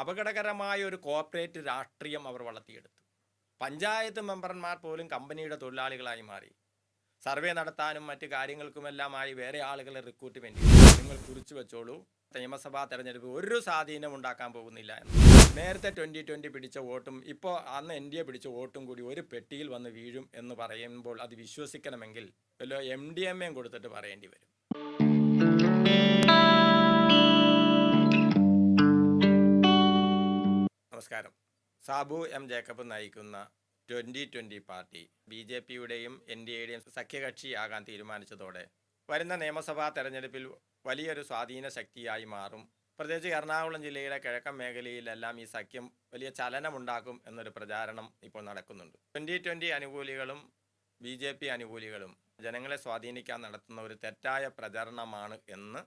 അപകടകരമായ ഒരു കോർപ്പറേറ്റ് രാഷ്ട്രീയം അവർ വളർത്തിയെടുത്തു. പഞ്ചായത്ത് മെമ്പർമാർ പോലും കമ്പനിയുടെ തൊഴിലാളികളായി മാറി. സർവേ നടത്താനും മറ്റ് കാര്യങ്ങൾക്കുമെല്ലാമായി വേറെ ആളുകളെ റിക്രൂട്ട്മെന്റ് നിങ്ങൾ കുറിച്ചു വെച്ചോളൂ. നിയമസഭാ തെരഞ്ഞെടുപ്പ് ഒരു സ്വാധീനം ഉണ്ടാക്കാൻ പോകുന്നില്ല എന്ന്. നേരത്തെ ട്വന്റി ട്വന്റി പിടിച്ച വോട്ടും ഇപ്പോൾ അന്ന് എൻ ഡി എ പിടിച്ച വോട്ടും കൂടി ഒരു പെട്ടിയിൽ വന്ന് വീഴും എന്ന് പറയുമ്പോൾ അത് വിശ്വസിക്കണമെങ്കിൽ വല്ല എം ഡി എം കൊടുത്തിട്ട് പറയേണ്ടി വരും. നമസ്കാരം. സാബു എം ജേക്കബ് നയിക്കുന്ന twenty twenty party B J പിയുടെയും എൻ ഡി എയുടെയും സഖ്യകക്ഷിയാകാൻ തീരുമാനിച്ചതോടെ വരുന്ന നിയമസഭാ തെരഞ്ഞെടുപ്പിൽ വലിയൊരു സ്വാധീന ശക്തിയായി മാറും. പ്രത്യേകിച്ച് എറണാകുളം ജില്ലയിലെ കിഴക്കൻ മേഖലയിലെല്ലാം ഈ സഖ്യം വലിയ ചലനമുണ്ടാക്കും എന്നൊരു പ്രചാരണം ഇപ്പോൾ നടക്കുന്നുണ്ട്. ട്വന്റി ട്വന്റി അനുകൂലികളും ബി ജെ പി അനുകൂലികളും ജനങ്ങളെ സ്വാധീനിക്കാൻ നടത്തുന്ന ഒരു തെറ്റായ പ്രചരണമാണ് എന്ന്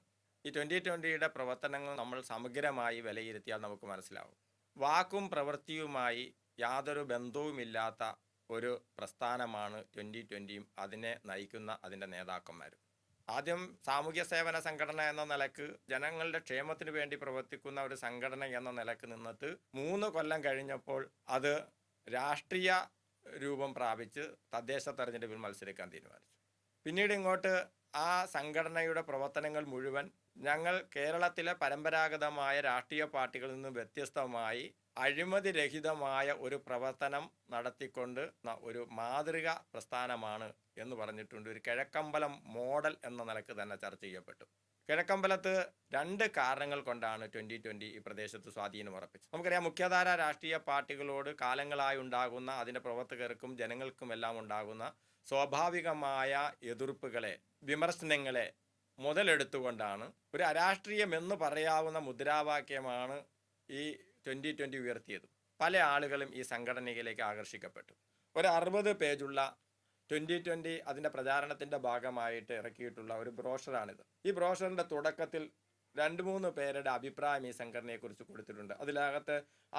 ഈ ട്വന്റി ട്വന്റിയുടെ പ്രവർത്തനങ്ങൾ നമ്മൾ സമഗ്രമായി വിലയിരുത്തിയാൽ നമുക്ക് മനസ്സിലാവും. വാക്കും പ്രവൃത്തിയുമായി യാതൊരു ബന്ധവുമില്ലാത്ത ഒരു പ്രസ്ഥാനമാണ് ട്വന്റി ട്വന്റിയും അതിനെ നയിക്കുന്ന അതിന്റെ നേതാക്കന്മാരും. ആദ്യം സാമൂഹ്യ സേവന സംഘടന എന്ന നിലയ്ക്ക് ജനങ്ങളുടെ ക്ഷേമത്തിന് വേണ്ടി പ്രവർത്തിക്കുന്ന ഒരു സംഘടന എന്ന നിലയ്ക്ക് നിന്നിട്ട് മൂന്ന് കൊല്ലം കഴിഞ്ഞപ്പോൾ അത് രാഷ്ട്രീയ രൂപം പ്രാപിച്ച് തദ്ദേശ തെരഞ്ഞെടുപ്പിൽ മത്സരിക്കാൻ തീരുമാനിച്ചു. പിന്നീട് ഇങ്ങോട്ട് ആ സംഘടനയുടെ പ്രവർത്തനങ്ങൾ മുഴുവൻ ഞങ്ങൾ കേരളത്തിലെ പരമ്പരാഗതമായ രാഷ്ട്രീയ പാർട്ടികളിൽ നിന്ന് വ്യത്യസ്തമായി അഴിമതി രഹിതമായ ഒരു പ്രവർത്തനം നടത്തിക്കൊണ്ട് ഒരു മാതൃക പ്രസ്ഥാനമാണ് എന്ന് പറഞ്ഞിട്ടുണ്ട്. ഒരു കിഴക്കമ്പലം മോഡൽ എന്ന നിലയ്ക്ക് തന്നെ ചർച്ച ചെയ്യപ്പെട്ടു. കിഴക്കമ്പലത്ത് രണ്ട് കാരണങ്ങൾ കൊണ്ടാണ് ട്വന്റി ട്വന്റി ഈ പ്രദേശത്ത് സ്വാധീനം ഉറപ്പിച്ചത്. നമുക്കറിയാം മുഖ്യധാര രാഷ്ട്രീയ പാർട്ടികളോട് കാലങ്ങളായി ഉണ്ടാകുന്ന അതിന്റെ പ്രവർത്തകർക്കും ജനങ്ങൾക്കുമെല്ലാം ഉണ്ടാകുന്ന സ്വാഭാവികമായ എതിർപ്പുകളെ വിമർശനങ്ങളെ മുതലെടുത്തുകൊണ്ടാണ് ഒരു അരാഷ്ട്രീയം എന്ന് പറയാവുന്ന മുദ്രാവാക്യമാണ് ഈ ട്വന്റി ട്വന്റി ഉയർത്തിയത്. പല ആളുകളും ഈ സംഘടനയിലേക്ക് ആകർഷിക്കപ്പെട്ടു. ഒരു അറുപത് പേജുള്ള ട്വന്റി ട്വന്റി അതിന്റെ പ്രചാരണത്തിന്റെ ഭാഗമായിട്ട് ഇറക്കിയിട്ടുള്ള ഒരു ബ്രോഷറാണിത്. ഈ ബ്രോഷറിന്റെ തുടക്കത്തിൽ രണ്ട് മൂന്ന് പേരുടെ അഭിപ്രായം ഈ സംഘടനയെക്കുറിച്ച് കൊടുത്തിട്ടുണ്ട്. അതിനകത്ത്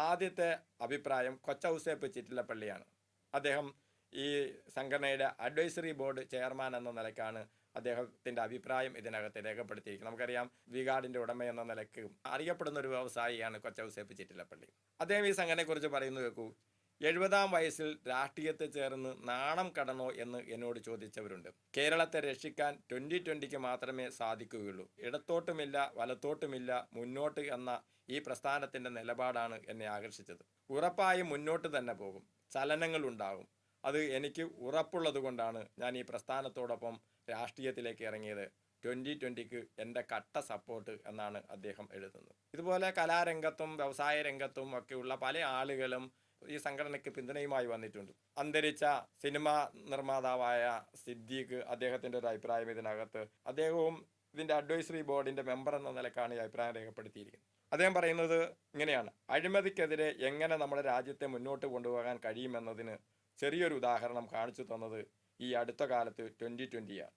ആദ്യത്തെ അഭിപ്രായം കൊച്ചൗസേപ്പ് ചിറ്റിലപ്പള്ളിയാണ്. അദ്ദേഹം ഈ സംഘടനയുടെ അഡ്വൈസറി ബോർഡ് ചെയർമാൻ എന്ന നിലക്കാണ് അദ്ദേഹത്തിന്റെ അഭിപ്രായം ഇതിനകത്ത് രേഖപ്പെടുത്തിയിരിക്കുന്നത്. നമുക്കറിയാം വികാടിന്റെ ഉടമ എന്ന നിലയ്ക്ക് അറിയപ്പെടുന്ന ഒരു വ്യവസായിയാണ് കൊച്ചൗസേപ്പ് ചിറ്റിലപ്പള്ളി. അദ്ദേഹം ഈ സംഘടനയെക്കുറിച്ച് പറയുന്നു കേൾക്കൂ. എഴുപതാം വയസ്സിൽ രാഷ്ട്രീയത്തെ ചേർന്ന് നാണം കടണോ എന്ന് എന്നോട് ചോദിച്ചവരുണ്ട്. കേരളത്തെ രക്ഷിക്കാൻ ട്വന്റി ട്വന്റിക്ക് മാത്രമേ സാധിക്കുകയുള്ളൂ. ഇടത്തോട്ടുമില്ല വലത്തോട്ടുമില്ല മുന്നോട്ട് എന്ന ഈ പ്രസ്ഥാനത്തിന്റെ നിലപാടാണ് എന്നെ ആകർഷിച്ചത്. ഉറപ്പായും മുന്നോട്ട് തന്നെ പോകും. ചലനങ്ങൾ ഉണ്ടാകും. അത് എനിക്ക് ഉറപ്പുള്ളത് കൊണ്ടാണ് ഞാൻ ഈ പ്രസ്ഥാനത്തോടൊപ്പം രാഷ്ട്രീയത്തിലേക്ക് ഇറങ്ങിയത്. ട്വന്റി ട്വന്റിക്ക് എന്റെ കട്ട സപ്പോർട്ട് എന്നാണ് അദ്ദേഹം എഴുതുന്നത്. ഇതുപോലെ കലാരംഗത്തും വ്യവസായ രംഗത്തും ഒക്കെയുള്ള പല ആളുകളും ഈ സംഘടനയ്ക്ക് പിന്തുണയുമായി വന്നിട്ടുണ്ട്. അന്തരിച്ച സിനിമാ നിർമ്മാതാവായ സിദ്ദീഖ് അദ്ദേഹത്തിന്റെ ഒരു അഭിപ്രായം ഇതിനകത്ത്. അദ്ദേഹവും ഇതിന്റെ അഡ്വൈസറി ബോർഡിന്റെ മെമ്പർ എന്ന നിലക്കാണ് ഈ അഭിപ്രായം രേഖപ്പെടുത്തിയിരിക്കുന്നത്. അദ്ദേഹം പറയുന്നത് ഇങ്ങനെയാണ്. അഴിമതിക്കെതിരെ എങ്ങനെ നമ്മുടെ രാജ്യത്തെ മുന്നോട്ട് കൊണ്ടുപോകാൻ കഴിയുമെന്നതിന് ചെറിയൊരു ഉദാഹരണം കാണിച്ചു തന്നത് ഈ അടുത്ത കാലത്ത് ട്വന്റി ട്വന്റിയാണ്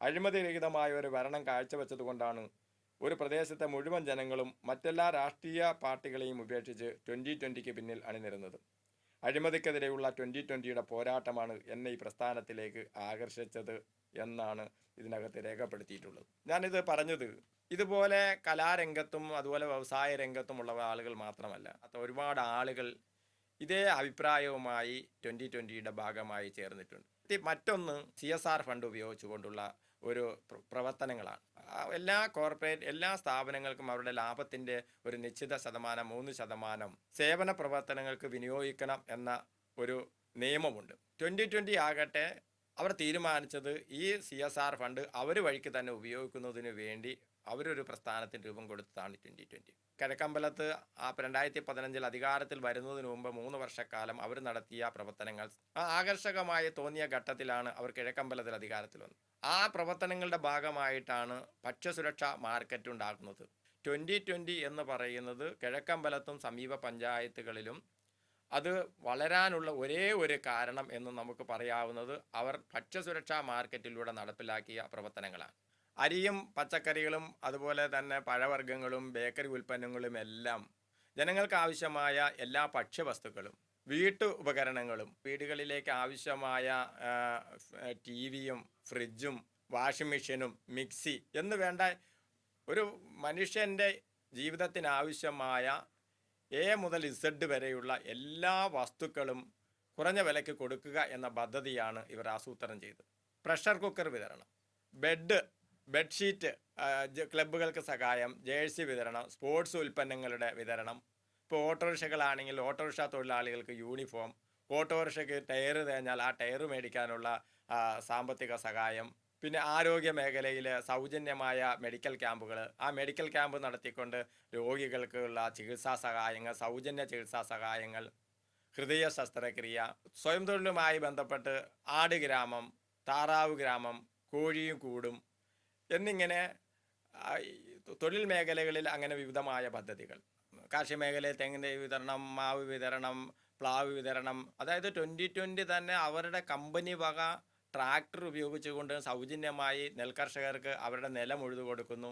അഴിമതിരഹിതമായ ഒരു ഭരണം കാഴ്ചവെച്ചതുകൊണ്ടാണ് ഒരു പ്രദേശത്തെ മുഴുവൻ ജനങ്ങളും മറ്റെല്ലാ രാഷ്ട്രീയ പാർട്ടികളെയും ഉപേക്ഷിച്ച് ട്വന്റി ട്വന്റിക്ക് പിന്നിൽ അണിനിരുന്നത്. അഴിമതിക്കെതിരെയുള്ള ട്വന്റി ട്വന്റിയുടെ പോരാട്ടമാണ് എന്നെ ഈ പ്രസ്ഥാനത്തിലേക്ക് ആകർഷിച്ചത് എന്നാണ് ഇതിനകത്ത് രേഖപ്പെടുത്തിയിട്ടുള്ളത്. ഞാനിത് പറഞ്ഞത് ഇതുപോലെ കലാരംഗത്തും അതുപോലെ വ്യവസായ രംഗത്തുമുള്ള ആളുകൾ മാത്രമല്ല. അത് ഒരുപാട് ആളുകൾ ഇതേ അഭിപ്രായവുമായി ട്വന്റി ട്വന്റിയുടെ ഭാഗമായി ചേർന്നിട്ടുണ്ട്. മറ്റൊന്ന് സി എസ് ആർ ഫണ്ട് ഉപയോഗിച്ചുകൊണ്ടുള്ള ഒരു പ്ര- പ്രവർത്തനങ്ങളാണ്. എല്ലാ കോർപ്പറേറ്റ് എല്ലാ സ്ഥാപനങ്ങൾക്കും അവരുടെ ലാഭത്തിന്റെ ഒരു നിശ്ചിത ശതമാനം മൂന്ന് ശതമാനം സേവന പ്രവർത്തനങ്ങൾക്ക് വിനിയോഗിക്കണം എന്ന ഒരു നിയമമുണ്ട്. ട്വന്റി ട്വന്റി ആകട്ടെ അവർ തീരുമാനിച്ചത് ഈ സി എസ് ആർ ഫണ്ട് അവർ വഴിക്ക് തന്നെ ഉപയോഗിക്കുന്നതിന് വേണ്ടി അവരൊരു പ്രസ്ഥാനത്തിന് രൂപം കൊടുത്തതാണ് ട്വന്റി ട്വന്റി കിഴക്കമ്പലത്ത് രണ്ടായിരത്തി പതിനഞ്ചിൽ അധികാരത്തിൽ വരുന്നതിന് മുമ്പ് മൂന്ന് വർഷക്കാലം അവർ നടത്തിയ പ്രവർത്തനങ്ങൾ ആകർഷകമായ ആകർഷകമായി തോന്നിയ ഘട്ടത്തിലാണ് അവർ കിഴക്കമ്പലത്തിൽ അധികാരത്തിൽ വന്നത് ആ പ്രവർത്തനങ്ങളുടെ ഭാഗമായിട്ടാണ് ഭക്ഷ്യസുരക്ഷ മാർക്കറ്റ് ഉണ്ടാക്കുന്നത് ട്വന്റി ട്വന്റി എന്ന് പറയുന്നത് കിഴക്കമ്പലത്തും സമീപ പഞ്ചായത്തുകളിലും അത് വളരാനുള്ള ഒരേ ഒരു കാരണം എന്ന് നമുക്ക് പറയാവുന്നത് അവർ ഭക്ഷ്യസുരക്ഷാ മാർക്കറ്റിലൂടെ നടപ്പിലാക്കിയ പ്രവർത്തനങ്ങളാണ്. അരിയും പച്ചക്കറികളും അതുപോലെ തന്നെ പഴവർഗങ്ങളും ബേക്കറി ഉൽപ്പന്നങ്ങളും എല്ലാം ജനങ്ങൾക്ക് ആവശ്യമായ എല്ലാ ഭക്ഷ്യവസ്തുക്കളും വീട്ടു ഉപകരണങ്ങളും വീടുകളിലേക്ക് ആവശ്യമായ ടി വിയും ഫ്രിഡ്ജും വാഷിംഗ് മെഷീനും മിക്സി എന്ന് വേണ്ട ഒരു മനുഷ്യന്റെ ജീവിതത്തിന് ആവശ്യമായ എ മുതൽ ഇസഡ് വരെയുള്ള എല്ലാ വസ്തുക്കളും കുറഞ്ഞ വിലയ്ക്ക് കൊടുക്കുക എന്ന പദ്ധതിയാണ് ഇവർ ആസൂത്രണം ചെയ്തത്. പ്രഷർ കുക്കർ വിതരണം. ബെഡ് ബെഡ്ഷീറ്റ് ക്ലബ്ബുകൾക്ക് സഹായം ജേഴ്സി വിതരണം സ്പോർട്സ് ഉൽപ്പന്നങ്ങളുടെ വിതരണം. ഇപ്പോൾ ഓട്ടോറിക്ഷകളാണെങ്കിൽ ഓട്ടോറിക്ഷ തൊഴിലാളികൾക്ക് യൂണിഫോം ഓട്ടോറിക്ഷയ്ക്ക് ടയർ തേഞ്ഞാൽ ആ ടയർ മേടിക്കാനുള്ള സാമ്പത്തിക സഹായം. പിന്നെ ആരോഗ്യ മേഖലയിൽ സൗജന്യമായ മെഡിക്കൽ ക്യാമ്പുകൾ ആ മെഡിക്കൽ ക്യാമ്പ് നടത്തിക്കൊണ്ട് രോഗികൾക്കുള്ള ചികിത്സാ സഹായങ്ങൾ സൗജന്യ ചികിത്സാ സഹായങ്ങൾ ഹൃദയ ശസ്ത്രക്രിയ സ്വയം തൊഴിലുമായി ബന്ധപ്പെട്ട് ആട് ഗ്രാമം താറാവ് ഗ്രാമം കോഴിയും കൂടും എന്നിങ്ങനെ തൊഴിൽ മേഖലകളിൽ അങ്ങനെ വിവിധമായ പദ്ധതികൾ. കാർഷിക മേഖലയിൽ തെങ്ങിന്റെ വിതരണം മാവ് വിതരണം പ്ലാവ് വിതരണം. അതായത് ട്വന്റി ട്വന്റി തന്നെ അവരുടെ കമ്പനി വക ട്രാക്ടർ ഉപയോഗിച്ചുകൊണ്ട് സൗജന്യമായി നെൽകർഷകർക്ക് അവരുടെ നിലം ഉഴുതു കൊടുക്കുന്നു.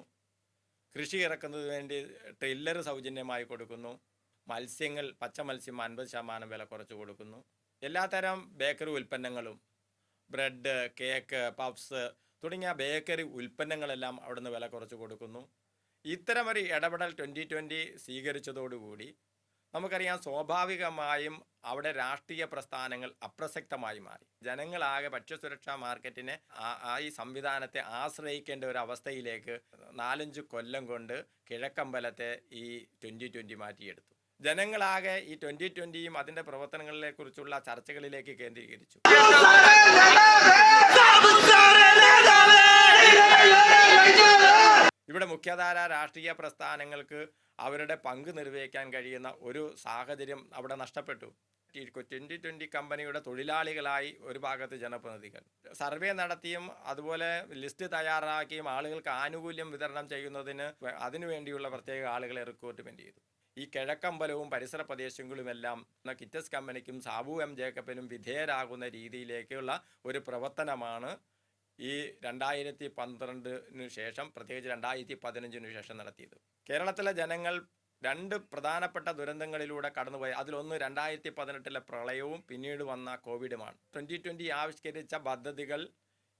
കൃഷി ഇറക്കുന്നതിന് വേണ്ടി ട്രില്ലർ സൗജന്യമായി കൊടുക്കുന്നു. മത്സ്യങ്ങൾ പച്ച മത്സ്യം അൻപത് ശതമാനം വില കുറച്ച് കൊടുക്കുന്നു. എല്ലാത്തരം ബേക്കറി ഉൽപ്പന്നങ്ങളും ബ്രെഡ് കേക്ക് പഫ്സ് തുടങ്ങിയ ബേക്കറി ഉൽപ്പന്നങ്ങളെല്ലാം അവിടുന്ന് വില കുറച്ച് കൊടുക്കുന്നു. ഇത്തരമൊരു ഇടപെടൽ ട്വന്റി ട്വന്റി സ്വീകരിച്ചതോടുകൂടി നമുക്കറിയാം സ്വാഭാവികമായും അവിടെ രാഷ്ട്രീയ പ്രസ്ഥാനങ്ങൾ അപ്രസക്തമായി മാറി. ജനങ്ങളാകെ ഭക്ഷ്യസുരക്ഷാ മാർക്കറ്റിനെ ആ ഈ സംവിധാനത്തെ ആശ്രയിക്കേണ്ട ഒരു അവസ്ഥയിലേക്ക് നാലഞ്ച് കൊല്ലം കൊണ്ട് കിഴക്കമ്പലത്തെ ഈ ട്വന്റി ട്വന്റി മാറ്റിയെടുത്തു. ജനങ്ങളാകെ ഈ ട്വന്റി ട്വന്റിയും അതിന്റെ പ്രവർത്തനങ്ങളെ കുറിച്ചുള്ള ചർച്ചകളിലേക്ക് കേന്ദ്രീകരിച്ചു. ഇവിടെ മുഖ്യധാര രാഷ്ട്രീയ പ്രസ്ഥാനങ്ങൾക്ക് അവരുടെ പങ്ക് നിർവഹിക്കാൻ കഴിയുന്ന ഒരു സാഹചര്യം അവിടെ നഷ്ടപ്പെട്ടു. ട്വന്റി ട്വന്റി കമ്പനിയുടെ തൊഴിലാളികളായി ഒരു ഭാഗത്ത് ജനപ്രതിനിധികൾ. സർവേ നടത്തിയും അതുപോലെ ലിസ്റ്റ് തയ്യാറാക്കിയും ആളുകൾക്ക് ആനുകൂല്യം വിതരണം ചെയ്യുന്നതിന് അതിനുവേണ്ടിയുള്ള പ്രത്യേക ആളുകളെ റിക്രൂട്ട്മെന്റ് ചെയ്തു. ഈ കിഴക്കമ്പലവും പരിസര പ്രദേശങ്ങളുമെല്ലാം കിറ്റസ് കമ്പനിക്കും സാബു എം ജേക്കബിനും വിധേയരാകുന്ന രീതിയിലേക്കുള്ള ഒരു പ്രവർത്തനമാണ് ഈ രണ്ടായിരത്തി പന്ത്രണ്ടിന് ശേഷം പ്രത്യേകിച്ച് രണ്ടായിരത്തി പതിനഞ്ചിനു ശേഷം നടത്തിയത്. കേരളത്തിലെ ജനങ്ങൾ രണ്ട് പ്രധാനപ്പെട്ട ദുരന്തങ്ങളിലൂടെ കടന്നുപോയി അതിലൊന്ന് രണ്ടായിരത്തി പതിനെട്ടിലെ പ്രളയവും പിന്നീട് വന്ന കോവിഡുമാണ്. ട്വന്റി ട്വന്റി ആവിഷ്കരിച്ച പദ്ധതികൾ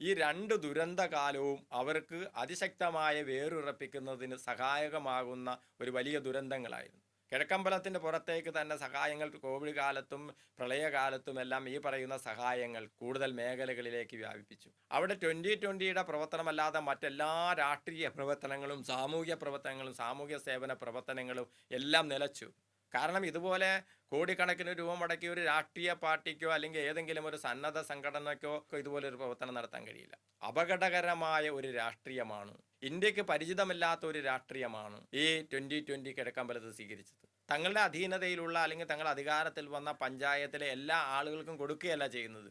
ഈ രണ്ട് ദുരന്തകാലവും അവർക്ക് അതിശക്തമായ വേരുറപ്പിക്കുന്നതിന് സഹായകമാകുന്ന ഒരു വലിയ ദുരന്തങ്ങളായിരുന്നു. കിഴക്കമ്പലത്തിന്റെ പുറത്തേക്ക് തന്നെ സഹായങ്ങൾ കോവിഡ് കാലത്തും പ്രളയകാലത്തും എല്ലാം ഈ പറയുന്ന സഹായങ്ങൾ കൂടുതൽ മേഖലകളിലേക്ക് വ്യാപിപ്പിച്ചു. അവിടെ ട്വന്റി ട്വന്റിയുടെ പ്രവർത്തനമല്ലാതെ മറ്റെല്ലാ രാഷ്ട്രീയ പ്രവർത്തനങ്ങളും സാമൂഹ്യ പ്രവർത്തനങ്ങളും സാമൂഹ്യ സേവന പ്രവർത്തനങ്ങളും എല്ലാം നിലച്ചു. കാരണം ഇതുപോലെ കോടിക്കണക്കിന് രൂപ മുടക്കി ഒരു രാഷ്ട്രീയ പാർട്ടിക്കോ അല്ലെങ്കിൽ ഏതെങ്കിലും ഒരു സന്നദ്ധ സംഘടനയ്ക്കോ ഇതുപോലെ ഒരു പ്രവർത്തനം നടത്താൻ കഴിയില്ല. അപകടകരമായ ഒരു രാഷ്ട്രീയമാണ് ഇന്ത്യയ്ക്ക് പരിചിതമല്ലാത്ത ഒരു രാഷ്ട്രീയമാണ് ഈ ട്വന്റി ട്വന്റി കിഴക്കമ്പലത്ത് സ്വീകരിച്ചത്. തങ്ങളുടെ അധീനതയിലുള്ള അല്ലെങ്കിൽ തങ്ങളുടെ അധികാരത്തിൽ വന്ന പഞ്ചായത്തിലെ എല്ലാ ആളുകൾക്കും കൊടുക്കുകയല്ല ചെയ്യുന്നത്.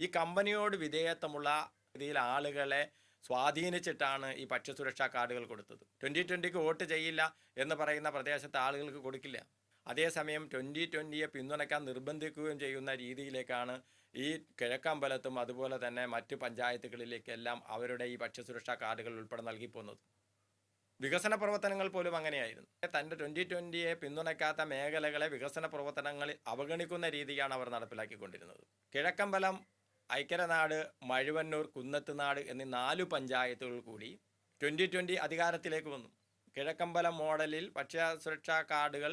ഈ കമ്പനിയോട് വിധേയത്വമുള്ള രീതിയിൽ ആളുകളെ സ്വാധീനിച്ചിട്ടാണ് ഈ ഭക്ഷ്യസുരക്ഷാ കാർഡുകൾ കൊടുത്തത്. ട്വന്റി ട്വന്റിക്ക് വോട്ട് ചെയ്യില്ല എന്ന് പറയുന്ന പ്രദേശത്തെ ആളുകൾക്ക് കൊടുക്കില്ല. അതേസമയം ട്വന്റി ട്വന്റിയെ പിന്തുണയ്ക്കാൻ നിർബന്ധിക്കുകയും ചെയ്യുന്ന രീതിയിലേക്കാണ് ഈ കിഴക്കമ്പലത്തും അതുപോലെ തന്നെ മറ്റ് പഞ്ചായത്തുകളിലേക്കെല്ലാം അവരുടെ ഈ ഭക്ഷ്യസുരക്ഷാ കാർഡുകൾ ഉൾപ്പെടെ നൽകി പോകുന്നത് വികസന പ്രവർത്തനങ്ങൾ പോലും അങ്ങനെയായിരുന്നു. തന്റെ ട്വന്റി ട്വന്റിയെ പിന്തുണയ്ക്കാത്ത മേഖലകളെ വികസന പ്രവർത്തനങ്ങളിൽ അവഗണിക്കുന്ന രീതിയാണ് അവർ നടപ്പിലാക്കിക്കൊണ്ടിരുന്നത്. കിഴക്കമ്പലം ഐക്യരനാട് മഴുവന്നൂർ കുന്നത്തുനാട് എന്നീ നാലു പഞ്ചായത്തുകൾ കൂടി ട്വന്റി ട്വന്റി അധികാരത്തിലേക്ക് വന്നു. കിഴക്കമ്പലം മോഡലിൽ ഭക്ഷ്യ സുരക്ഷാ കാർഡുകൾ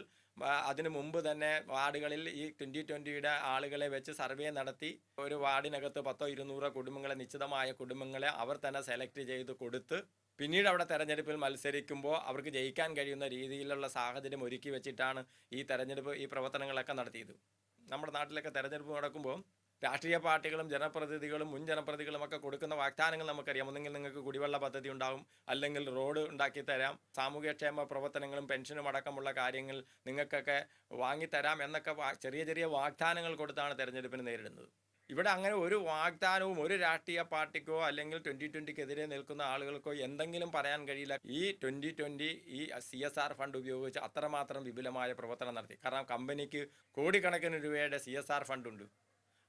അതിനു മുമ്പ് തന്നെ വാർഡുകളിൽ ഈ ട്വന്റി ട്വന്റിയുടെ ആളുകളെ വെച്ച് സർവേ നടത്തി ഒരു വാർഡിനകത്ത് പത്തോ ഇരുന്നൂറോ കുടുംബങ്ങളെ നിശ്ചിതമായ കുടുംബങ്ങളെ അവർ തന്നെ സെലക്ട് ചെയ്ത് കൊടുത്ത് പിന്നീട് അവിടെ തെരഞ്ഞെടുപ്പിൽ മത്സരിക്കുമ്പോൾ അവർക്ക് ജയിക്കാൻ കഴിയുന്ന രീതിയിലുള്ള സാഹചര്യം ഒരുക്കി വെച്ചിട്ടാണ് ഈ തെരഞ്ഞെടുപ്പ് ഈ പ്രവർത്തനങ്ങളൊക്കെ നടത്തിയത്. നമ്മുടെ നാട്ടിലൊക്കെ തെരഞ്ഞെടുപ്പ് നടക്കുമ്പോൾ രാഷ്ട്രീയ പാർട്ടികളും ജനപ്രതിനിധികളും മുൻ ജനപ്രതിനിധികളും ഒക്കെ കൊടുക്കുന്ന വാഗ്ദാനങ്ങൾ നമുക്കറിയാം. ഒന്നെങ്കിൽ നിങ്ങൾക്ക് കുടിവെള്ള പദ്ധതി ഉണ്ടാവും അല്ലെങ്കിൽ റോഡ് ഉണ്ടാക്കി തരാം സാമൂഹ്യക്ഷേമ പ്രവർത്തനങ്ങളും പെൻഷനും അടക്കമുള്ള കാര്യങ്ങൾ നിങ്ങൾക്കൊക്കെ വാങ്ങിത്തരാം എന്നൊക്കെ ചെറിയ ചെറിയ വാഗ്ദാനങ്ങൾ കൊടുത്താണ് തെരഞ്ഞെടുപ്പിന് നേരിടുന്നത്. ഇവിടെ അങ്ങനെ ഒരു വാഗ്ദാനവും ഒരു രാഷ്ട്രീയ പാർട്ടിക്കോ അല്ലെങ്കിൽ ട്വന്റി ട്വന്റിക്കെതിരെ നിൽക്കുന്ന ആളുകൾക്കോ എന്തെങ്കിലും പറയാൻ കഴിയില്ല. ഈ ട്വന്റി ട്വന്റി ഈ സി എസ് ആർ ഫണ്ട് ഉപയോഗിച്ച് അത്രമാത്രം വിപുലമായ പ്രവർത്തനം നടത്തി. കാരണം കമ്പനിക്ക് കോടിക്കണക്കിന് രൂപയുടെ സി എസ് ആർ ഫണ്ടുണ്ട്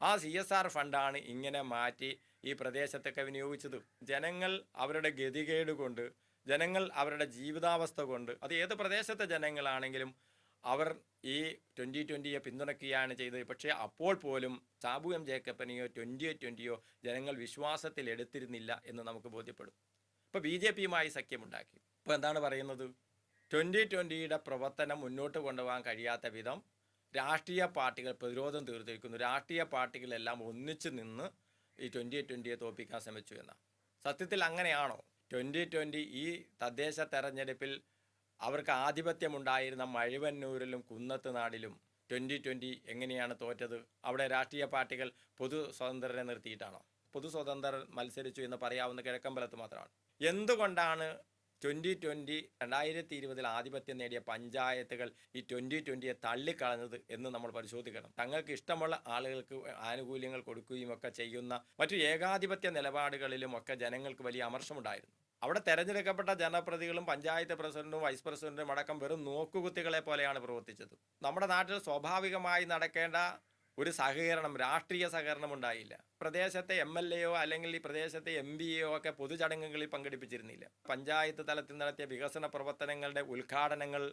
ആ സി എസ് ആർ ഫണ്ടാണ് ഇങ്ങനെ മാറ്റി ഈ പ്രദേശത്തൊക്കെ വിനിയോഗിച്ചത്. ജനങ്ങൾ അവരുടെ ഗതികേട് കൊണ്ട് ജനങ്ങൾ അവരുടെ ജീവിതാവസ്ഥ കൊണ്ട് അത് ഏത് പ്രദേശത്തെ ജനങ്ങളാണെങ്കിലും അവർ ഈ ട്വന്റി ട്വന്റിയെ പിന്തുണയ്ക്കുകയാണ് ചെയ്തത്. പക്ഷേ അപ്പോൾ പോലും സാബു എം ജേക്കപ്പനെയോ ട്വന്റിയോ ട്വന്റിയോ ജനങ്ങൾ വിശ്വാസത്തിൽ എടുത്തിരുന്നില്ല എന്ന് നമുക്ക് ബോധ്യപ്പെടും. ഇപ്പോൾ ബി ജെ പിയുമായി സഖ്യമുണ്ടാക്കി. ഇപ്പോൾ എന്താണ് പറയുന്നത്? ട്വന്റി ട്വന്റിയുടെ പ്രവർത്തനം മുന്നോട്ട് കൊണ്ടുപോകാൻ കഴിയാത്ത വിധം രാഷ്ട്രീയ പാർട്ടികൾ പ്രതിരോധം തീർത്തിരിക്കുന്നു. രാഷ്ട്രീയ പാർട്ടികളെല്ലാം ഒന്നിച്ചു നിന്ന് ഈ ട്വന്റി ട്വന്റിയെ തോൽപ്പിക്കാൻ ശ്രമിച്ചു എന്നാണ്. സത്യത്തിൽ അങ്ങനെയാണോ? ട്വന്റി ട്വന്റി ഈ തദ്ദേശ തെരഞ്ഞെടുപ്പിൽ അവർക്ക് ആധിപത്യമുണ്ടായിരുന്ന മഴുവന്നൂരിലും കുന്നത്ത് നാടിലും ട്വന്റി ട്വന്റി എങ്ങനെയാണ് തോറ്റത്? അവിടെ രാഷ്ട്രീയ പാർട്ടികൾ പൊതു സ്വതന്ത്രരെ നിർത്തിയിട്ടാണോ? പൊതു സ്വതന്ത്രർ മത്സരിച്ചു എന്ന് പറയാവുന്ന കിഴക്കമ്പലത്ത് മാത്രമാണ്. എന്തുകൊണ്ടാണ് ട്വന്റി ട്വന്റി രണ്ടായിരത്തി ഇരുപതിൽ ആധിപത്യം നേടിയ പഞ്ചായത്തുകൾ ഈ ട്വന്റി ട്വന്റിയെ തള്ളിക്കളഞ്ഞത് എന്ന് നമ്മൾ പരിശോധിക്കണം. തങ്ങൾക്ക് ഇഷ്ടമുള്ള ആളുകൾക്ക് ആനുകൂല്യങ്ങൾ കൊടുക്കുകയും ഒക്കെ ചെയ്യുന്ന മറ്റു ഏകാധിപത്യ നിലപാടുകളിലും ഒക്കെ ജനങ്ങൾക്ക് വലിയ അമർഷമുണ്ടായിരുന്നു. അവിടെ തെരഞ്ഞെടുക്കപ്പെട്ട ജനപ്രതികളും പഞ്ചായത്ത് പ്രസിഡന്റും വൈസ് പ്രസിഡന്റും അടക്കം വെറും നോക്കുകുത്തികളെ പോലെയാണ് പ്രവർത്തിച്ചത്. നമ്മുടെ നാട്ടിൽ സ്വാഭാവികമായി നടക്കേണ്ട ഒരു സഹകരണം രാഷ്ട്രീയ സഹകരണം ഉണ്ടായില്ല. പ്രദേശത്തെ എം എൽ എയോ അല്ലെങ്കിൽ ഈ പ്രദേശത്തെ എം ബി എ ഒക്കെ പൊതുചടങ്ങുകളിൽ പങ്കെടുപ്പിച്ചിരുന്നില്ല. പഞ്ചായത്ത് തലത്തിൽ നടത്തിയ വികസന പ്രവർത്തനങ്ങളുടെ ഉദ്ഘാടനങ്ങൾ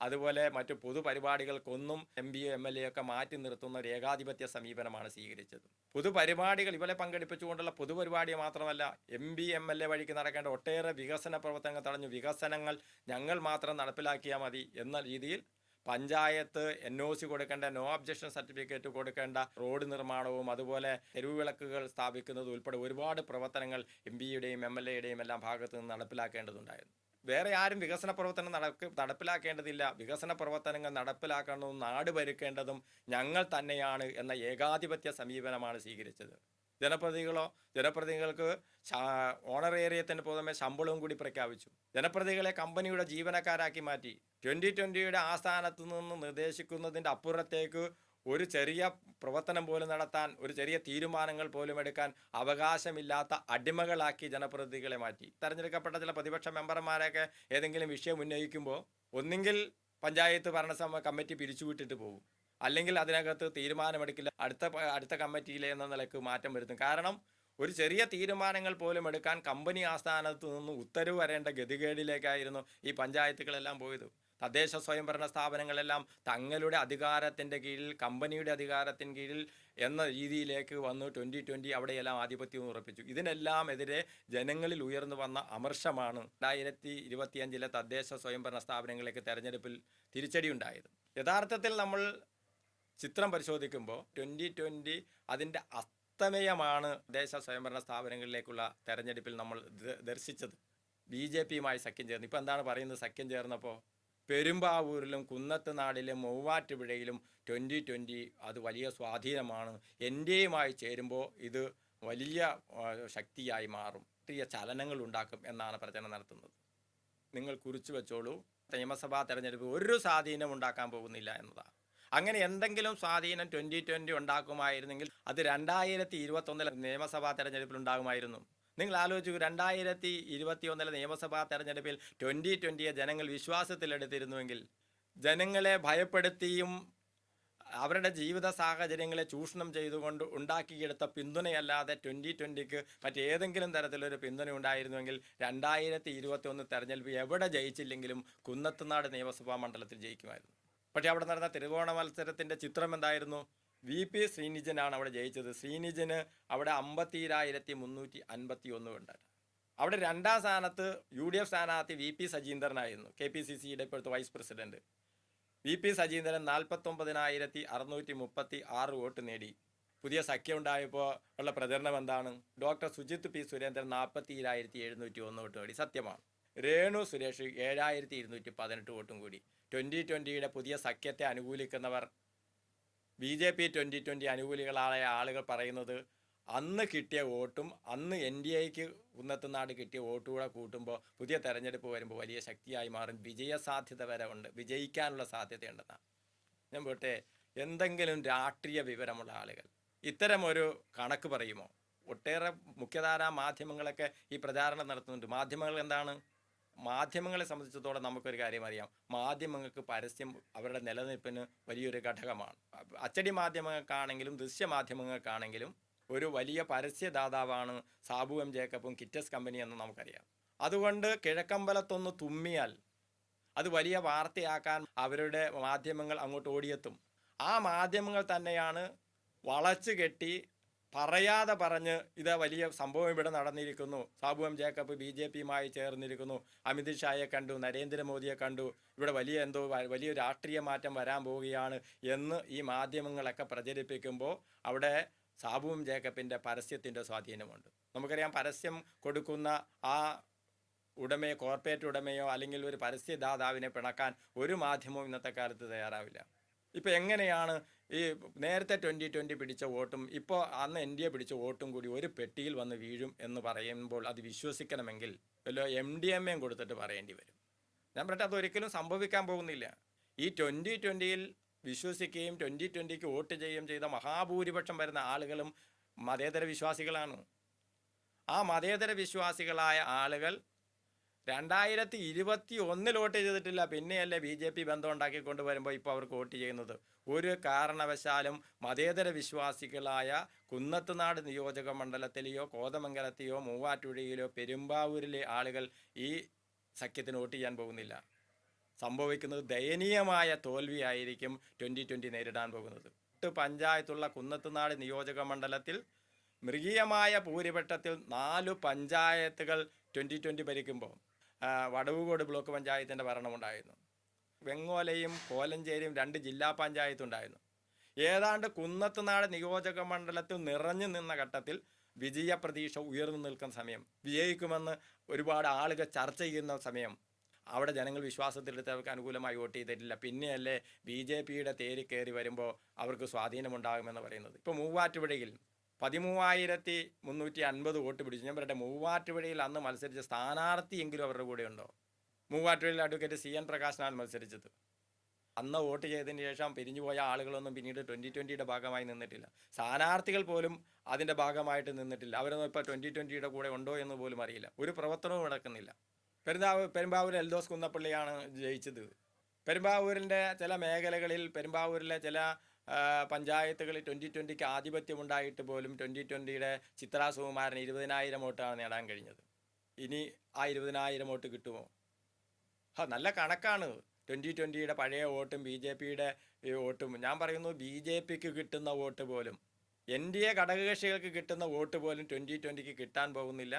അതുപോലെ മറ്റു പൊതുപരിപാടികൾക്കൊന്നും M P M L A ഒക്കെ മാറ്റി നിർത്തുന്ന ഒരു ഏകാധിപത്യ സമീപനമാണ് സ്വീകരിച്ചത്. പൊതുപരിപാടികൾ ഇവരെ പങ്കെടുപ്പിച്ചുകൊണ്ടുള്ള പൊതുപരിപാടി മാത്രമല്ല M P M L A വഴിക്ക് നടക്കേണ്ട ഒട്ടേറെ വികസന പ്രവർത്തനങ്ങൾ തടഞ്ഞു വികസനങ്ങൾ ഞങ്ങൾ മാത്രം നടപ്പിലാക്കിയാൽ മതി എന്ന രീതിയിൽ പഞ്ചായത്ത് എൻ ഒ സി കൊടുക്കേണ്ട നോ ഒബ്ജക്ഷൻ സർട്ടിഫിക്കറ്റ് കൊടുക്കേണ്ട റോഡ് നിർമ്മാണവും അതുപോലെ തെരുവ് വിളക്കുകൾ സ്ഥാപിക്കുന്നത് ഉൾപ്പെടെ ഒരുപാട് പ്രവർത്തനങ്ങൾ എം പിയുടെയും എം എൽ എയുടെയും എല്ലാം ഭാഗത്ത് നിന്ന് നടപ്പിലാക്കേണ്ടതുണ്ടായിരുന്നു. വേറെ ആരും വികസന പ്രവർത്തനം നടക്ക് നടപ്പിലാക്കേണ്ടതില്ല. വികസന പ്രവർത്തനങ്ങൾ നടപ്പിലാക്കേണ്ടതും നാട് ഭരിക്കേണ്ടതും ഞങ്ങൾ തന്നെയാണ് എന്ന ഏകാധിപത്യ സമീപനമാണ് സ്വീകരിച്ചത്. ജനപ്രതിനിധികളോ ജനപ്രതിനിധികൾക്ക് ഓണറേറിയത്തിന് പുറമെ ശമ്പളവും കൂടി പ്രഖ്യാപിച്ചു. ജനപ്രതിനിധികളെ കമ്പനിയുടെ ജീവനക്കാരാക്കി മാറ്റി. ട്വന്റി ട്വന്റിയുടെ ആസ്ഥാനത്ത് നിന്ന് നിർദ്ദേശിക്കുന്നതിന്റെ അപ്പുറത്തേക്ക് ഒരു ചെറിയ പ്രവർത്തനം പോലും നടത്താൻ ഒരു ചെറിയ തീരുമാനങ്ങൾ പോലും എടുക്കാൻ അവകാശമില്ലാത്ത അടിമകളാക്കി ജനപ്രതിനിധികളെ മാറ്റി. തെരഞ്ഞെടുക്കപ്പെട്ട ചില പ്രതിപക്ഷ മെമ്പർമാരെയൊക്കെ ഏതെങ്കിലും വിഷയം ഉന്നയിക്കുമ്പോൾ ഒന്നുകിൽ പഞ്ചായത്ത് ഭരണസമ കമ്മിറ്റി പിരിച്ചുവിട്ടിട്ട് പോകും. അല്ലെങ്കിൽ അതിനകത്ത് തീരുമാനമെടുക്കില്ല. അടുത്ത അടുത്ത കമ്മിറ്റിയിലെ എന്ന നിലയ്ക്ക് മാറ്റം വരുത്തും. കാരണം ഒരു ചെറിയ തീരുമാനങ്ങൾ പോലും എടുക്കാൻ കമ്പനി ആസ്ഥാനത്ത് നിന്ന് ഉത്തരവ് വരേണ്ട ഗതികേടിലേക്കായിരുന്നു ഈ പഞ്ചായത്തുകളെല്ലാം പോയത്. തദ്ദേശ സ്വയംഭരണ സ്ഥാപനങ്ങളെല്ലാം തങ്ങളുടെ അധികാരത്തിന്റെ കീഴിൽ കമ്പനിയുടെ അധികാരത്തിന് കീഴിൽ എന്ന രീതിയിലേക്ക് വന്നു. ട്വന്റി ട്വന്റി അവിടെയെല്ലാം ആധിപത്യം ഉറപ്പിച്ചു. ഇതിനെല്ലാം എതിരെ ജനങ്ങളിൽ ഉയർന്നു വന്ന അമർഷമാണ് രണ്ടായിരത്തി ഇരുപത്തിയഞ്ചിലെ തദ്ദേശ സ്വയംഭരണ സ്ഥാപനങ്ങളിലേക്ക് തെരഞ്ഞെടുപ്പിൽ തിരിച്ചടി ഉണ്ടായത് യഥാർത്ഥത്തിൽ നമ്മൾ ചിത്രം പരിശോധിക്കുമ്പോൾ ട്വന്റി ട്വന്റി അതിന്റെ അസ്തമയമാണ് ദേശ സ്വയംഭരണ സ്ഥാപനങ്ങളിലേക്കുള്ള തെരഞ്ഞെടുപ്പിൽ നമ്മൾ ദർശിച്ചത്. ബി ജെ പിയുമായി സഖ്യം ചേർന്ന്. ഇപ്പം എന്താണ് പറയുന്നത് സഖ്യം ചേർന്നപ്പോൾ? പെരുമ്പാവൂരിലും കുന്നത്ത് നാടിലും മൂവാറ്റുപുഴയിലും ട്വന്റി ട്വന്റി അത് വലിയ സ്വാധീനമാണ്. എൻ ഡി എയുമായി ചേരുമ്പോൾ ഇത് വലിയ ശക്തിയായി മാറും. പുതിയ ചലനങ്ങൾ ഉണ്ടാക്കും എന്നാണ് പ്രചരണം നടത്തുന്നത്. നിങ്ങൾ കുറിച്ചു വെച്ചോളൂ. നിയമസഭാ തെരഞ്ഞെടുപ്പ് ഒരു സ്വാധീനം ഉണ്ടാക്കാൻ പോകുന്നില്ല എന്നതാണ്. അങ്ങനെ എന്തെങ്കിലും സ്വാധീനം ട്വന്റി ട്വന്റി ഉണ്ടാക്കുമായിരുന്നെങ്കിൽ അത് രണ്ടായിരത്തി ഇരുപത്തൊന്നിലെ നിയമസഭാ തെരഞ്ഞെടുപ്പിൽ ഉണ്ടാകുമായിരുന്നു. നിങ്ങൾ ആലോചിക്കൂ രണ്ടായിരത്തി ഇരുപത്തി ഒന്നിലെ നിയമസഭാ തെരഞ്ഞെടുപ്പിൽ ട്വന്റി ട്വന്റിയെ ജനങ്ങൾ വിശ്വാസത്തിലെടുത്തിരുന്നുവെങ്കിൽ ജനങ്ങളെ ഭയപ്പെടുത്തിയും അവരുടെ ജീവിത സാഹചര്യങ്ങളെ ചൂഷണം ചെയ്തുകൊണ്ട് ഉണ്ടാക്കിയെടുത്ത പിന്തുണയല്ലാതെ ട്വന്റി ട്വന്റിക്ക് മറ്റേതെങ്കിലും തരത്തിലൊരു പിന്തുണ ഉണ്ടായിരുന്നുവെങ്കിൽ രണ്ടായിരത്തി ഇരുപത്തി ഒന്ന് തെരഞ്ഞെടുപ്പ് എവിടെ ജയിച്ചില്ലെങ്കിലും കുന്നത്തുനാട് നിയമസഭാ മണ്ഡലത്തിൽ ജയിക്കുമായിരുന്നു. പക്ഷേ അവിടെ നടന്ന തിരുവോണ മത്സരത്തിന്റെ ചിത്രം എന്തായിരുന്നു? വി പി ശ്രീനിജനാണ് അവിടെ ജയിച്ചത്. ശ്രീനിജന് അവിടെ അമ്പത്തിരായിരത്തി മുന്നൂറ്റി അൻപത്തി ഒന്ന് ഉണ്ട് അവിടെ രണ്ടാം സ്ഥാനത്ത് യു ഡി എഫ് സ്ഥാനാർത്ഥി വി പി സജീന്ദ്രനായിരുന്നു. കെ പി സി സിയുടെ ഇപ്പോഴത്തെ vice president. V P Sajeendran നാൽപ്പത്തൊമ്പതിനായിരത്തി അറുന്നൂറ്റി മുപ്പത്തി ആറ് വോട്ട് നേടി. പുതിയ സഖ്യം ഉണ്ടായപ്പോൾ ഉള്ള പ്രചരണം എന്താണ്? ഡോക്ടർ സുജിത് പി സുരേന്ദ്രൻ നാൽപ്പത്തിരായിരത്തി എഴുന്നൂറ്റി ഒന്ന് വോട്ട് നേടി. സത്യമാണ്. രേണു സുരേഷ് ഏഴായിരത്തി ഇരുന്നൂറ്റി പതിനെട്ട് വോട്ടും കൂടി. ട്വന്റി ട്വന്റിയുടെ പുതിയ സഖ്യത്തെ അനുകൂലിക്കുന്നവർ B J P twenty twenty അനുകൂലികളായ ആളുകൾ പറയുന്നത് അന്ന് കിട്ടിയ വോട്ടും അന്ന് എൻ ഡി എക്ക് ഉന്നത്തനാട് കിട്ടിയ വോട്ടും കൂടെ കൂട്ടുമ്പോൾ പുതിയ തെരഞ്ഞെടുപ്പ് വരുമ്പോൾ വലിയ ശക്തിയായി മാറും. വിജയ സാധ്യത വരെ ഉണ്ട്. വിജയിക്കാനുള്ള സാധ്യതയുണ്ടെന്നാണ് ഞാൻ പോട്ടെ. എന്തെങ്കിലും രാഷ്ട്രീയ വിവരമുള്ള ആളുകൾ. ഇത്തരം ഒരു കണക്ക് പറയുമോ? ഒട്ടേറെ മുഖ്യധാരാ മാധ്യമങ്ങളൊക്കെ ഈ പ്രചാരണം നടത്തുന്നുണ്ട്. മാധ്യമങ്ങൾ എന്താണ്? മാധ്യമങ്ങളെ സംബന്ധിച്ചിടത്തോളം നമുക്കൊരു കാര്യം അറിയാം. മാധ്യമങ്ങൾക്ക് പരസ്യം അവരുടെ നിലനിൽപ്പിന് വലിയൊരു ഘടകമാണ്. അച്ചടി മാധ്യമങ്ങൾക്കാണെങ്കിലും ദൃശ്യമാധ്യമങ്ങൾക്കാണെങ്കിലും ഒരു വലിയ പരസ്യദാതാവാണ് സാബു എം ജേക്കബും കിറ്റസ് കമ്പനി എന്ന് നമുക്കറിയാം. അതുകൊണ്ട് കിഴക്കമ്പലത്തൊന്ന് തുമ്മിയാൽ അത് വലിയ വാർത്തയാക്കാൻ അവരുടെ മാധ്യമങ്ങൾ അങ്ങോട്ട് ഓടിയെത്തും. ആ മാധ്യമങ്ങൾ തന്നെയാണ് വളച്ചു കെട്ടി പറയാതെ പറഞ്ഞ് ഇത് വലിയ സംഭവം ഇവിടെ നടന്നിരിക്കുന്നു. Sabu M Jacob B J പിയുമായി ചേർന്നിരിക്കുന്നു. അമിത്ഷായെ കണ്ടു നരേന്ദ്രമോദിയെ കണ്ടു. ഇവിടെ വലിയ എന്തോ വലിയ രാഷ്ട്രീയ മാറ്റം വരാൻ പോവുകയാണ് എന്ന് ഈ മാധ്യമങ്ങളൊക്കെ പ്രചരിപ്പിക്കുമ്പോൾ അവിടെ സാബുവും ജേക്കബിന്റെ പരസ്യത്തിന്റെ സ്വാധീനമുണ്ട്. നമുക്കറിയാം പരസ്യം കൊടുക്കുന്ന ആ ഉടമയോ കോർപ്പറേറ്റ് ഉടമയോ അല്ലെങ്കിൽ ഒരു പരസ്യദാതാവിനെ പിണക്കാൻ ഒരു മാധ്യമവും ഇന്നത്തെ കാലത്ത് തയ്യാറാവില്ല. ഇപ്പം എങ്ങനെയാണ് ഈ നേരത്തെ ട്വന്റി ട്വന്റി പിടിച്ച വോട്ടും ഇപ്പോൾ അന്ന് എൻ ഡി എ പിടിച്ച വോട്ടും കൂടി ഒരു പെട്ടിയിൽ വന്ന് വീഴും എന്ന് പറയുമ്പോൾ അത് വിശ്വസിക്കണമെങ്കിൽ വല്ല എം ഡി എം എയും കൊടുത്തിട്ട് പറയേണ്ടി വരും. ഞാൻ പറഞ്ഞിട്ട് അതൊരിക്കലും സംഭവിക്കാൻ പോകുന്നില്ല. ഈ ട്വന്റി ട്വന്റിയിൽ വിശ്വസിക്കുകയും ട്വന്റി ട്വന്റിക്ക് വോട്ട് ചെയ്യുകയും ചെയ്ത മഹാഭൂരിപക്ഷം വരുന്ന ആളുകളും മതേതര വിശ്വാസികളാണ്. ആ മതേതര വിശ്വാസികളായ ആളുകൾ രണ്ടായിരത്തി ഇരുപത്തി ഒന്നിൽ വോട്ട് ചെയ്തിട്ടില്ല പിന്നെയല്ലേ ബി ജെ പി ബന്ധം ഉണ്ടാക്കിക്കൊണ്ട് വരുമ്പോൾ ഇപ്പോൾ അവർക്ക് വോട്ട് ചെയ്യുന്നത്. ഒരു കാരണവശാലും മതേതര വിശ്വാസികളായ കുന്നത്തുനാട് നിയോജക മണ്ഡലത്തിലെയോ കോതമംഗലത്തെയോ മൂവാറ്റുപുഴയിലോ പെരുമ്പാവൂരിലെ ആളുകൾ ഈ സഖ്യത്തിന് വോട്ട് ചെയ്യാൻ പോകുന്നില്ല. സംഭവിക്കുന്നത് ദയനീയമായ തോൽവിയായിരിക്കും ട്വന്റി ട്വന്റി നേരിടാൻ പോകുന്നത്. പഞ്ചായത്തുള്ള കുന്നത്തുനാട് നിയോജക മണ്ഡലത്തിൽ മൃഗീയമായ ഭൂരിപക്ഷത്തിൽ നാലു പഞ്ചായത്തുകൾ ട്വന്റി ട്വന്റി ഭരിക്കുമ്പോൾ വടവുകോട് ബ്ലോക്ക് പഞ്ചായത്തിന്റെ ഭരണമുണ്ടായിരുന്നു വെങ്ങോലയും കോലഞ്ചേരിയും രണ്ട് ജില്ലാ പഞ്ചായത്തുണ്ടായിരുന്നു ഏതാണ്ട് കുന്നത്തുനാട് നിയോജക മണ്ഡലത്തിൽ നിറഞ്ഞു നിന്ന ഘട്ടത്തിൽ വിജയപ്രതീക്ഷ ഉയർന്നു നിൽക്കുന്ന സമയം വിജയിക്കുമെന്ന് ഒരുപാട് ആളുകൾ ചർച്ച ചെയ്യുന്ന സമയം അവിടെ ജനങ്ങൾ വിശ്വാസത്തിലെടുത്ത് അവർക്ക് അനുകൂലമായി വോട്ട് ചെയ്തിട്ടില്ല. പിന്നെയല്ലേ ബി ജെ പിയുടെ തേരി കയറി വരുമ്പോൾ അവർക്ക് സ്വാധീനമുണ്ടാകുമെന്ന് പറയുന്നത്. ഇപ്പോൾ മൂവാറ്റുപുഴയിൽ പതിമൂവായിരത്തി മുന്നൂറ്റി അൻപത് വോട്ട് പിടിച്ചു. ഞാൻ പറയട്ടെ മൂവാറ്റുപുഴയിൽ അന്ന് മത്സരിച്ച സ്ഥാനാർത്ഥിയെങ്കിലും അവരുടെ കൂടെ ഉണ്ടോ? മൂവാറ്റുപുഴയിൽ അഡ്വക്കേറ്റ് സി എൻ പ്രകാശനാണ് മത്സരിച്ചത്. അന്ന് വോട്ട് ചെയ്തതിന് ശേഷം പിരിഞ്ഞുപോയ ആളുകളൊന്നും പിന്നീട് ട്വന്റി ട്വന്റിയുടെ ഭാഗമായി നിന്നിട്ടില്ല. സ്ഥാനാർത്ഥികൾ പോലും അതിന്റെ ഭാഗമായിട്ട് നിന്നിട്ടില്ല. അവരൊന്നും ഇപ്പോൾ ട്വന്റി ട്വന്റിയുടെ കൂടെ ഉണ്ടോ എന്ന് പോലും അറിയില്ല. ഒരു പ്രവർത്തനവും നടക്കുന്നില്ല. പെരുമ്പാവൂർ പെരുമ്പാവൂർ എൽദോസ് കുന്നപ്പള്ളിയാണ് ജയിച്ചത്. പെരുമ്പാവൂരിന്റെ ചില മേഖലകളിൽ പെരുമ്പാവൂരിലെ ചില പഞ്ചായത്തുകളിൽ ട്വന്റി ട്വന്റിക്ക് ആധിപത്യമുണ്ടായിട്ട് പോലും ട്വന്റി ട്വന്റിയുടെ ചിത്ര സുകുമാരന് ഇരുപതിനായിരം വോട്ടാണ് നേടാൻ കഴിഞ്ഞത്. ഇനി ആ ഇരുപതിനായിരം വോട്ട് കിട്ടുമോ? ആ നല്ല കണക്കാണ്. ട്വന്റി ട്വന്റിയുടെ പഴയ വോട്ടും ബി ജെ പിയുടെ വോട്ടും. ഞാൻ പറയുന്നു ബി ജെ പിക്ക് കിട്ടുന്ന വോട്ട് പോലും. എൻ ഡി എ ഘടകകക്ഷികൾക്ക് കിട്ടുന്ന വോട്ട് പോലും ട്വന്റി ട്വന്റിക്ക് കിട്ടാൻ പോകുന്നില്ല.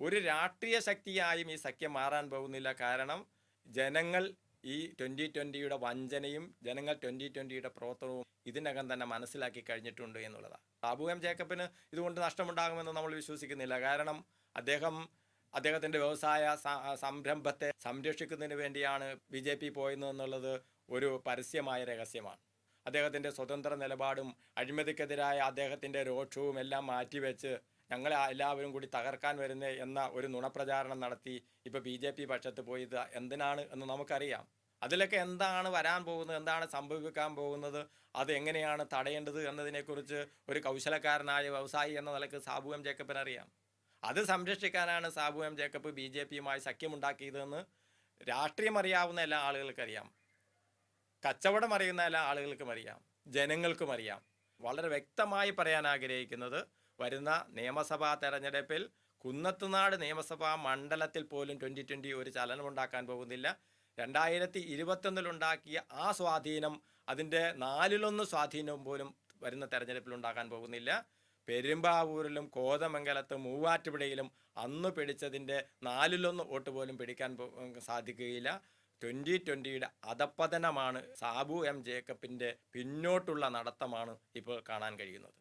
ഒരു രാഷ്ട്രീയ ശക്തിയായും ഈ സഖ്യം മാറാൻ പോകുന്നില്ല. കാരണം ജനങ്ങൾ ഈ ട്വന്റി ട്വന്റിയുടെ വഞ്ചനയും ജനങ്ങൾ ട്വന്റി ട്വന്റിയുടെ പ്രവർത്തനവും ഇതിനകം തന്നെ മനസ്സിലാക്കി കഴിഞ്ഞിട്ടുണ്ട് എന്നുള്ളതാണ് ബാബു എം ജേക്കബിന് ഇതുകൊണ്ട് നഷ്ടമുണ്ടാകുമെന്ന് നമ്മൾ വിശ്വസിക്കുന്നില്ല. കാരണം അദ്ദേഹം അദ്ദേഹത്തിന്റെ വ്യവസായ സംരംഭത്തെ സംരക്ഷിക്കുന്നതിന് വേണ്ടിയാണ് ബി ജെ പി പോയെന്നുള്ളത് ഒരു പരസ്യമായ രഹസ്യമാണ്. അദ്ദേഹത്തിന്റെ സ്വതന്ത്ര നിലപാടും അഴിമതിക്കെതിരായ അദ്ദേഹത്തിന്റെ രോക്ഷവും എല്ലാം മാറ്റിവെച്ച് ഞങ്ങളെ എല്ലാവരും കൂടി തകർക്കാൻ വരുന്നേ എന്ന ഒരു നുണപ്രചാരണം നടത്തി ഇപ്പോൾ ബി ജെ പി പക്ഷത്ത് പോയത് എന്തിനാണ് എന്ന് നമുക്കറിയാം. അതിലൊക്കെ എന്താണ് വരാൻ പോകുന്നത് എന്താണ് സംഭവിക്കാൻ പോകുന്നത് അത് എങ്ങനെയാണ് തടയേണ്ടത് എന്നതിനെക്കുറിച്ച് ഒരു കൗശലക്കാരനായ വ്യവസായി എന്ന നിലയ്ക്ക് സാബു എം ജേക്കബിന് അറിയാം. അത് സംരക്ഷിക്കാനാണ് Sabu M Jacob B J പിയുമായി സഖ്യമുണ്ടാക്കിയതെന്ന് രാഷ്ട്രീയം അറിയാവുന്ന എല്ലാ ആളുകൾക്കും അറിയാം. കച്ചവടം അറിയുന്ന എല്ലാ ആളുകൾക്കും അറിയാം. ജനങ്ങൾക്കും അറിയാം. വളരെ വ്യക്തമായി പറയാൻ ആഗ്രഹിക്കുന്നത് വരുന്ന നിയമസഭാ തെരഞ്ഞെടുപ്പിൽ കുന്നത്തുനാട് നിയമസഭാ മണ്ഡലത്തിൽ പോലും ട്വന്റി ട്വന്റി ഒരു ചലനം ഉണ്ടാക്കാൻ പോകുന്നില്ല. രണ്ടായിരത്തി ഇരുപത്തൊന്നിലുണ്ടാക്കിയ ആ സ്വാധീനം അതിന്റെ നാലിലൊന്ന് സ്വാധീനവും പോലും വരുന്ന തെരഞ്ഞെടുപ്പിൽ ഉണ്ടാക്കാൻ പോകുന്നില്ല. പെരുമ്പാവൂരിലും കോതമംഗലത്ത് മൂവാറ്റുപുഴയിലും അന്ന് പിടിച്ചതിന്റെ നാലിലൊന്ന് വോട്ട് പോലും പിടിക്കാൻ സാധിക്കുകയില്ല. ട്വന്റി ട്വന്റിയുടെ അധപ്പതനമാണ് സാബു എം ജേക്കബിന്റെ പിന്നോട്ടുള്ള നടത്തമാണ് ഇപ്പോൾ കാണാൻ കഴിയുന്നത്.